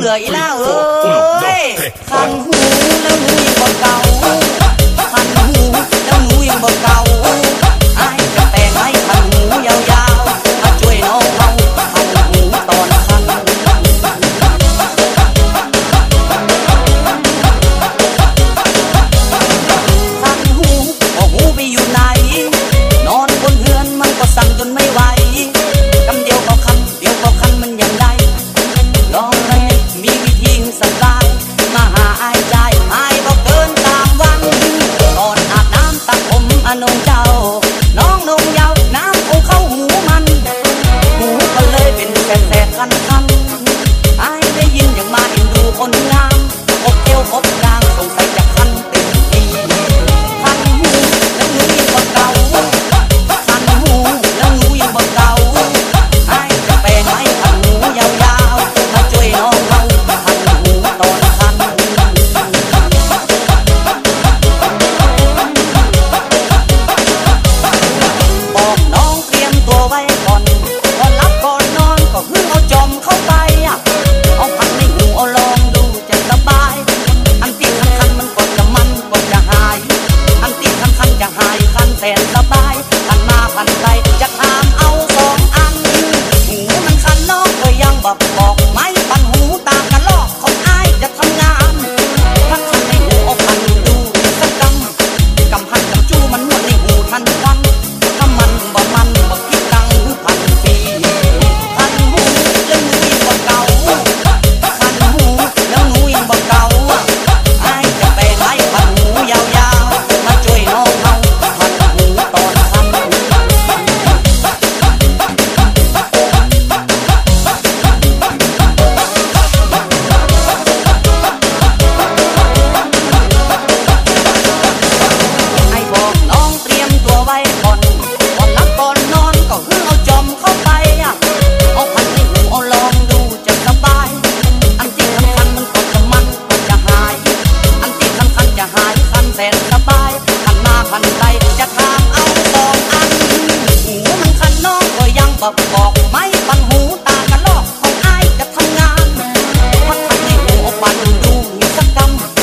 người lao ơi thằng 到。 แสนสบาย พันมาพันไปจะถามเอา บอกไม่ปันหูตากัลอกของอายจะทำงานพักทัำในหัวปันดูมีสักกำ